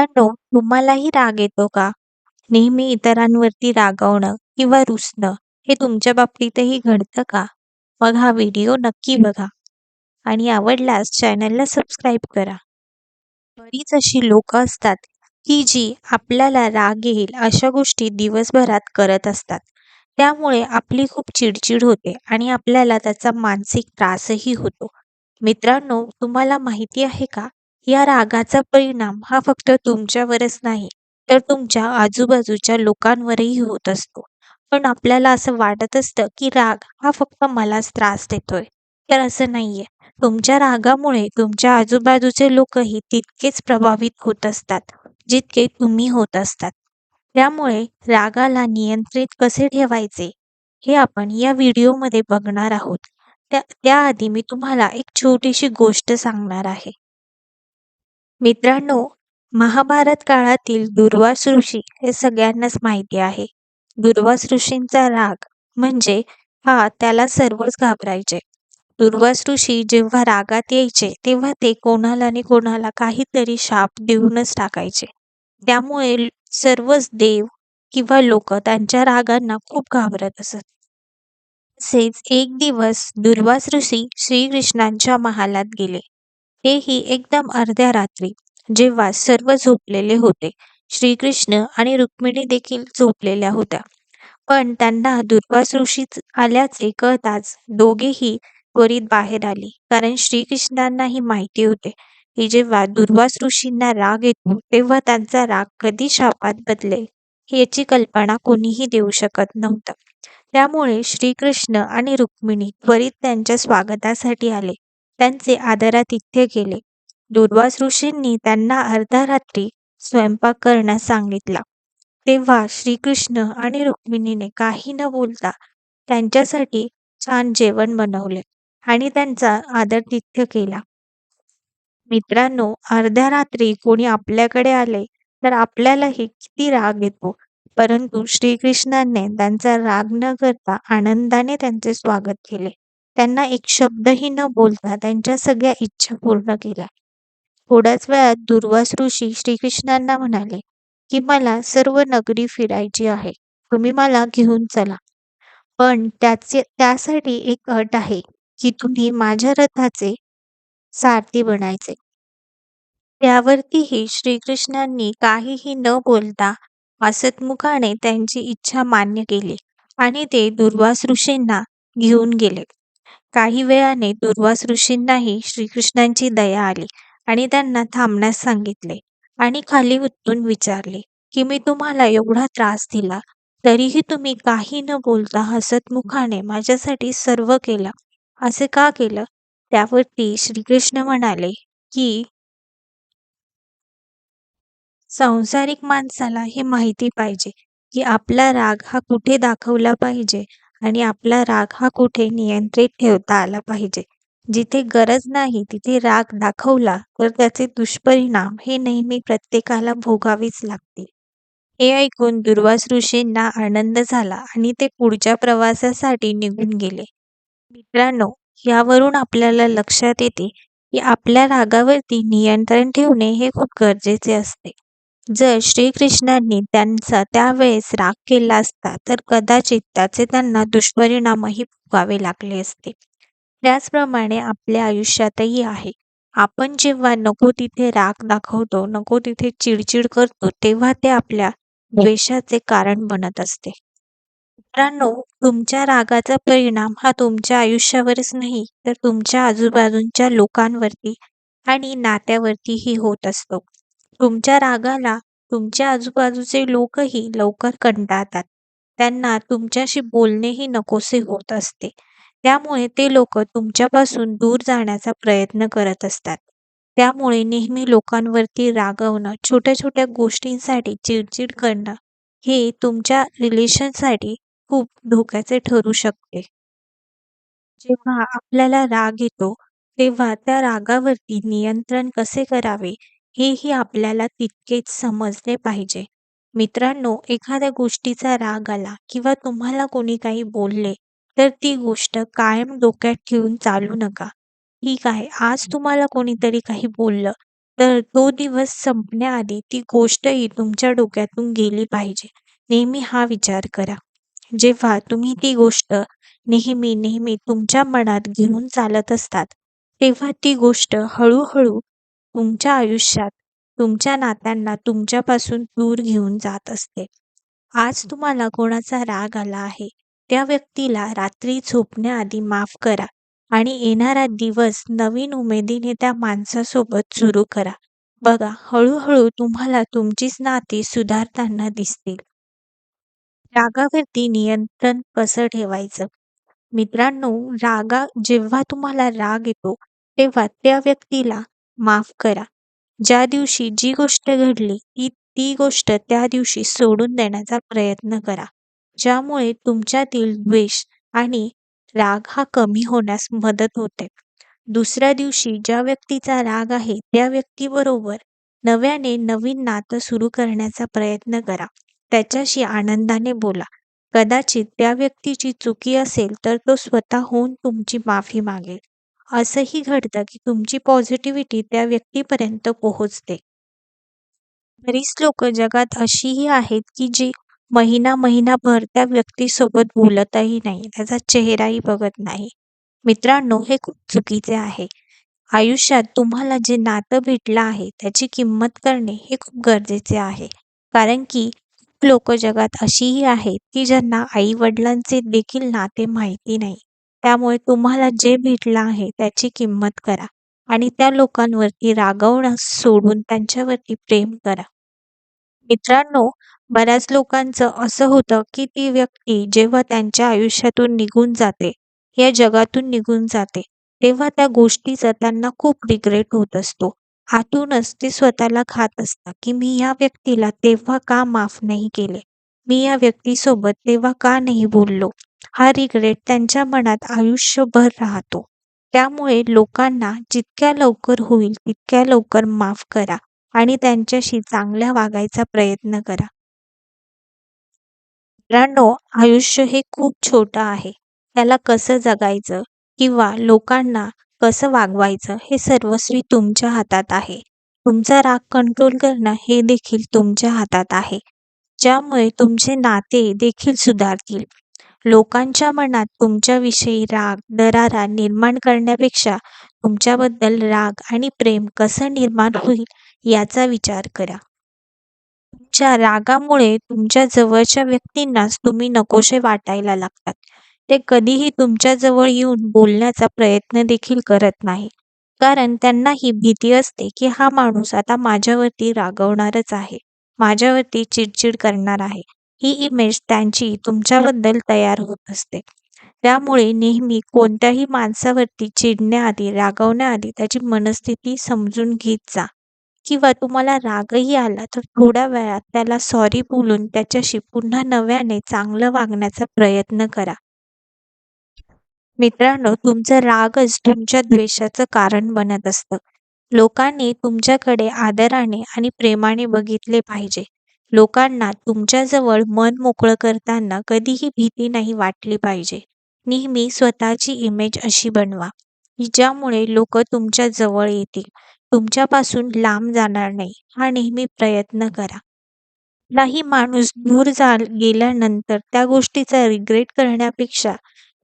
मित्रांनो, तुम्हालाही राग येतो का? नेहमी इतरांवरती रागावणं किंवा रुसणं हे तुमच्या बाबतीतही घडतं का? मग हा व्हिडिओ नक्की बघा आणि आवडल्यास चॅनलला सबस्क्राईब करा. बरीच अशी लोक असतात की जी आपल्याला राग येईल अशा गोष्टी दिवसभरात करत असतात. त्यामुळे आपली खूप चिडचिड होते आणि आपल्याला त्याचा मानसिक त्रासही होतो. मित्रांनो, तुम्हाला माहिती आहे का? या रागाचा परिणाम हा फक्त तुमच्यावरच नाही तर तुमच्या आजूबाजूच्या लोकांवरही होत असतो. पण आपल्याला असं वाटत असतं की राग हा फक्त मलाच त्रास देतोय. तर असं नाहीये. तुमच्या रागामुळे तुमच्या आजूबाजूचे लोकही तितकेच प्रभावित होत असतात, जितके तुम्ही होत असतात. त्यामुळे रागाला नियंत्रित कसे ठेवायचे हे आपण या व्हिडिओमध्ये बघणार आहोत. त्या त्याआधी मी तुम्हाला एक छोटीशी गोष्ट सांगणार आहे. मित्रांनो, महाभारत काळातील दुर्वास ऋषी हे सगळ्यांनाच माहिती आहे. दुर्वास ऋषींचा राग म्हणजे हा त्याला सर्वच घाबरायचे. दुर्वास ऋषी जेव्हा रागात यायचे तेव्हा ते कोणाला आणि कोणाला काहीतरी शाप देऊनच टाकायचे. त्यामुळे सर्वच देव किंवा लोक त्यांच्या रागांना खूप घाबरत असत. तसेच एक दिवस दुर्वास ऋषी श्रीकृष्णांच्या महालात गेले. तेही एकदम अर्ध्या रात्री जेव्हा सर्व झोपलेले होते. श्रीकृष्ण आणि रुक्मिणी देखील झोपलेल्या होत्या. पण त्यांना दुर्वास ऋषी आल्याचे कळताच दोघेही त्वरित बाहेर आली कारण श्रीकृष्णांनाही माहिती होते की जेव्हा दुर्वास ऋषींना राग येतो तेव्हा त्यांचा राग कधी शापात बदलेल याची कल्पना कोणीही देऊ शकत नव्हतं. त्यामुळे श्रीकृष्ण आणि रुक्मिणी त्वरित त्यांच्या स्वागतासाठी आले. त्यांचे आदरातिथ्य केले. दुर्वास ऋषींनी त्यांना अर्ध्या रात्री स्वयंपाक करण्यास सांगितला. तेव्हा श्रीकृष्ण आणि रुक्मिणीने काही न बोलता त्यांच्यासाठी छान जेवण बनवले आणि त्यांचा आदरातिथ्य केला. मित्रांनो, अर्ध्या रात्री कोणी आपल्याकडे आले तर आपल्यालाही किती राग येतो. परंतु श्रीकृष्णाने त्यांचा राग न करता आनंदाने त्यांचे स्वागत केले. त्यांना एक शब्दही न बोलता त्यांच्या सगळ्या इच्छा पूर्ण केल्या. थोड्याच वेळात दुर्वास ऋषी श्रीकृष्णांना म्हणाले की मला सर्व नगरी फिरायची आहे. तुम्ही मला घेऊन चला. पण त्याचे त्यासाठी एक अट आहे की तुम्ही माझ्या रथाचे सारथी बनायचे. त्यावरतीही श्रीकृष्णांनी काहीही न बोलता हसतमुखाने त्यांची इच्छा मान्य केली आणि ते दुर्वास ऋषींना घेऊन गेले. काही वेळाने दुर्वास ऋषींनाही श्रीकृष्णांची दया आली आणि त्यांना थांबण्यास सांगितले आणि खाली उतरून विचारले की मी तुम्हाला एवढा त्रास दिला तरीही तुम्ही काही न बोलता हसतमुखाने माझ्यासाठी सर्व केलं. असे का केलं? त्यावरती श्रीकृष्ण म्हणाले की संसारिक माणसाला हे माहिती पाहिजे की आपला राग हा कुठे दाखवला पाहिजे आणि आपला राग हा कुठे नियंत्रित ठेवता आला पाहिजे. जिथे गरज नाही तिथे राग दाखवला तर त्याचे दुष्परिणाम हे नेहमी प्रत्येकाला भोगावेच लागतील. हे ऐकून दुर्वास ऋषींना आनंद झाला आणि ते पुढच्या प्रवासासाठी निघून गेले. मित्रांनो, यावरून आपल्याला लक्षात येते की आपल्या रागावरती नियंत्रण ठेवणे हे खूप गरजेचे असते. जर श्रीकृष्णांनी त्यांचा त्यावेळेस राग केला असता तर कदाचित त्याचे त्यांना दुष्परिणामही भोगावे लागले असते. त्याचप्रमाणे आपल्या आयुष्यातही आहे. आपण जेव्हा नको तिथे राग दाखवतो, नको तिथे चिडचिड करतो तेव्हा ते आपल्या द्वेषाचे कारण बनत असते. मित्रांनो, तुमच्या रागाचा परिणाम हा तुमच्या आयुष्यावरच नाही तर तुमच्या आजूबाजूच्या लोकांवरती आणि नात्यावरतीही होत असतो. तुमच्या रागाला तुमच्या आजूबाजूचे लोकही लवकर कंटाळतात. त्यांना तुमच्याशी बोलणेही नकोसे होत असते. त्यामुळे ते लोक तुमच्यापासून दूर जाण्याचा प्रयत्न करत असतात. त्यामुळे नेहमी लोकांवरती रागवणं, छोट्या छोट्या गोष्टींसाठी चिडचिड करणं हे तुमच्या रिलेशनसाठी खूप धोक्याचे ठरू शकते. जेव्हा आपल्याला राग येतो तेव्हा त्या रागावरती नियंत्रण कसे करावे हेही आपल्याला तितकेच समजले पाहिजे. मित्रांनो, एखाद्या गोष्टीचा राग आला किंवा तुम्हाला कोणी काही बोलले तर ती गोष्ट कायम डोक्यात ठेवून चालू नका. ठीक आहे, आज तुम्हाला कोणीतरी काही बोललं तर तो दिवस संपण्याआधी ती गोष्टही तुमच्या डोक्यातून गेली पाहिजे नेहमी हा विचार करा जेव्हा तुम्ही ती गोष्ट नेहमी नेहमी तुमच्या मनात घेऊन चालत असतात तेव्हा ती गोष्ट हळूहळू तुमच्या आयुष्यात तुमच्या नात्यांना तुमच्यापासून दूर घेऊन जात असते. आज तुम्हाला कोणाचा राग आला आहे त्या व्यक्तीला रात्री झोपण्याआधी माफ करा आणि येणारा दिवस नवीन उमेदीने त्या माणसासोबत सुरू करा. बघा हळूहळू तुम्हाला तुमचीच नाती सुधारताना दिसतील. रागावरती नियंत्रण कसं ठेवायचं? मित्रांनो रागा जेव्हा तुम्हाला राग येतो तेव्हा त्या व्यक्तीला माफ करा. ज्या दिवशी जी गोष्ट घडली ती ती गोष्ट त्या दिवशी सोडून देण्याचा प्रयत्न करा. ज्यामुळे तुमच्यातील द्वेष आणि राग हा कमी होण्यास मदत होते. दुसऱ्या दिवशी ज्या व्यक्तीचा राग आहे त्या व्यक्तीबरोबर नव्याने नवीन नातं सुरू करण्याचा प्रयत्न करा. त्याच्याशी आनंदाने बोला. कदाचित त्या व्यक्तीची चुकी असेल तर तो स्वतःहून तुमची माफी मागेल. असंही घडतं की तुमची पॉझिटिव्हिटी त्या व्यक्तीपर्यंत पोहोचते. बरीच लोक जगात अशीही आहेत की जी महिना महिनाभर त्या व्यक्तीसोबत बोलतही नाही त्याचा चेहराही बघत नाही. मित्रांनो हे खूप चुकीचे आहे. आयुष्यात तुम्हाला जे नातं भेटलं आहे त्याची किंमत करणे हे खूप गरजेचे आहे. कारण की लोक जगात अशीही आहेत की ज्यांना आई वडिलांचे देखील नाते माहिती नाही. त्यामुळे तुम्हाला जे भेटलं आहे त्याची किंमत करा आणि त्या लोकांवरती रागवणं सोडून त्यांच्यावरती प्रेम करा. मित्रांनो बऱ्याच लोकांचं असं होतं की ती व्यक्ती जेव्हा त्यांच्या आयुष्यातून निघून जाते या जगातून निघून जाते तेव्हा त्या गोष्टीचा त्यांना खूप रिग्रेट होत असतो. आतूनच ते स्वतःला खात असतात की मी या व्यक्तीला तेव्हा का माफ नाही केले? मी या व्यक्तीसोबत तेव्हा का नाही बोललो? हा रिग्रेट त्यांच्या मनात आयुष्यभर राहतो. त्यामुळे लोकांना जितक्या लवकर होईल तितक्या लवकर माफ करा आणि त्यांच्याशी चांगल्या वागायचा प्रयत्न करा. मित्रांनो आयुष्य हे खूप छोटं आहे. त्याला कसं जगायचं किंवा लोकांना कसं वागवायचं हे सर्वस्वी तुमच्या हातात आहे. तुमचा राग कंट्रोल करणं हे देखील तुमच्या हातात आहे. ज्यामुळे तुमचे नाते देखील सुधारतील. लोकांच्या मनात तुमच्याविषयी राग दरारा निर्माण करण्यापेक्षा तुमच्याबद्दल राग आणि प्रेम कसं निर्माण होईल याचा विचार करा. तुमच्या रागामुळे तुमच्या जवळच्या व्यक्तींनाच तुम्ही नकोशे वाटायला लागतात. ते कधीही तुमच्या जवळ येऊन बोलण्याचा प्रयत्न देखील करत नाही. कारण त्यांना ही भीती असते की हा माणूस आता माझ्यावरती रागवणारच आहे. माझ्यावरती चिडचिड करणार आहे. ही इमेज त्यांची तुमच्याबद्दल तयार होत असते. त्यामुळे नेहमी कोणत्याही माणसावरती चिडण्याआधी रागवण्याआधी त्याची मनस्थिती समजून घेत जा. किंवा तुम्हाला रागही आला तर थोड्या वेळात त्याला सॉरी बोलून त्याच्याशी पुन्हा नव्याने चांगलं वागण्याचा प्रयत्न करा. मित्रांनो तुमचं रागच तुमच्या द्वेषाचं कारण बनत असतं. लोकांनी तुमच्याकडे आदराने आणि प्रेमाने बघितले पाहिजे. लोकांना तुमच्याजवळ मन मोकळं करताना कधीही भीती नाही वाटली पाहिजे. नेहमी स्वतःची इमेज अशी बनवा की ज्यामुळे लोक तुमच्या जवळ येतील. तुमच्यापासून लांब जाणार नाही हा नेहमी प्रयत्न करा. काही माणूस दूर जा गेल्यानंतर त्या गोष्टीचा रिग्रेट करण्यापेक्षा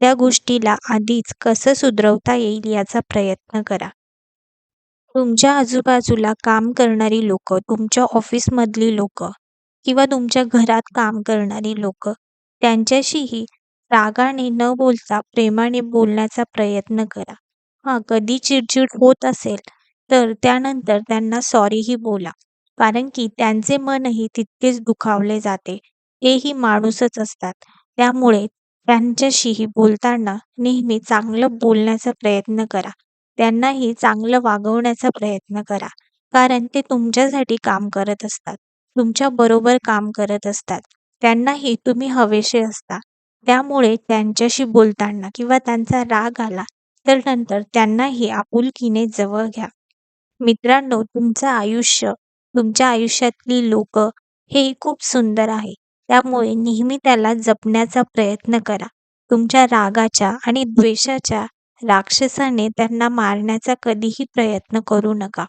त्या गोष्टीला आधीच कसं सुधरवता येईल याचा प्रयत्न करा. तुमच्या आजूबाजूला काम करणारी लोक तुमच्या ऑफिसमधली लोक किंवा तुमच्या घरात काम करणारी लोक त्यांच्याशीही रागाने न बोलता प्रेमाने बोलण्याचा प्रयत्न करा. हा कधी चिडचिड होत असेल तर त्यानंतर त्यांना सॉरीही बोला. कारण की त्यांचे मनही तितकेच दुखावले जाते. तेही माणूसच असतात. त्यामुळे त्यांच्याशीही बोलताना नेहमी चांगलं बोलण्याचा प्रयत्न करा. त्यांनाही चांगलं वागवण्याचा प्रयत्न करा. कारण ते तुमच्यासाठी काम करत असतात. तुमच्या बरोबर काम करत असतात. त्यांनाही तुम्ही हवेसे असता. त्यामुळे त्यांच्याशी बोलताना किंवा त्यांचा राग आला तर नंतर त्यांनाही आपुलकीने जवळ घ्या. मित्रांनो तुमचं आयुष्य तुमच्या आयुष्यातली लोक हे खूप सुंदर आहे. त्यामुळे नेहमी त्याला जपण्याचा प्रयत्न करा. तुमच्या रागाच्या आणि द्वेषाच्या राक्षसाने त्यांना मारण्याचा कधीही प्रयत्न करू नका.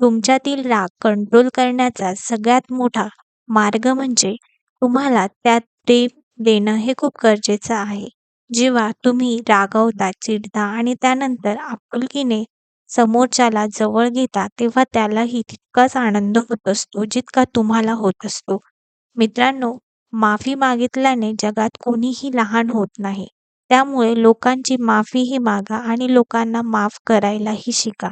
तुमच्यातील राग कंट्रोल करण्याचा सगळ्यात मोठा मार्ग म्हणजे तुम्हाला त्यात प्रेम देणं हे खूप गरजेचं आहे. जेव्हा तुम्ही रागवता चिडता आणि त्यानंतर आपुलकीने समोरच्याला जवळ घेता तेव्हा त्यालाही तितकाच आनंद होत असतो जितका तुम्हाला होत असतो. मित्रांनो माफी मागितल्याने जगात कोणीही लहान होत नाही. त्यामुळे लोकांची माफीही मागा आणि लोकांना माफ करायलाही शिका.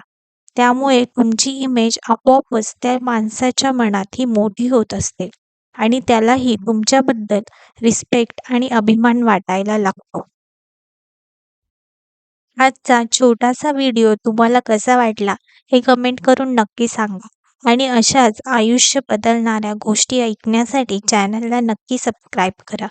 त्यामुळे तुमची इमेज आपोआपच त्या माणसाच्या मनात ही मोठी होत असते आणि त्यालाही तुमच्याबद्दल रिस्पेक्ट आणि अभिमान वाटायला लागतो. आजचा छोटासा व्हिडिओ तुम्हाला कसा वाटला हे कमेंट करून नक्की सांगा आणि अशाच आयुष्य बदलणाऱ्या गोष्टी ऐकण्यासाठी चॅनलला नक्की सबस्क्राईब करा.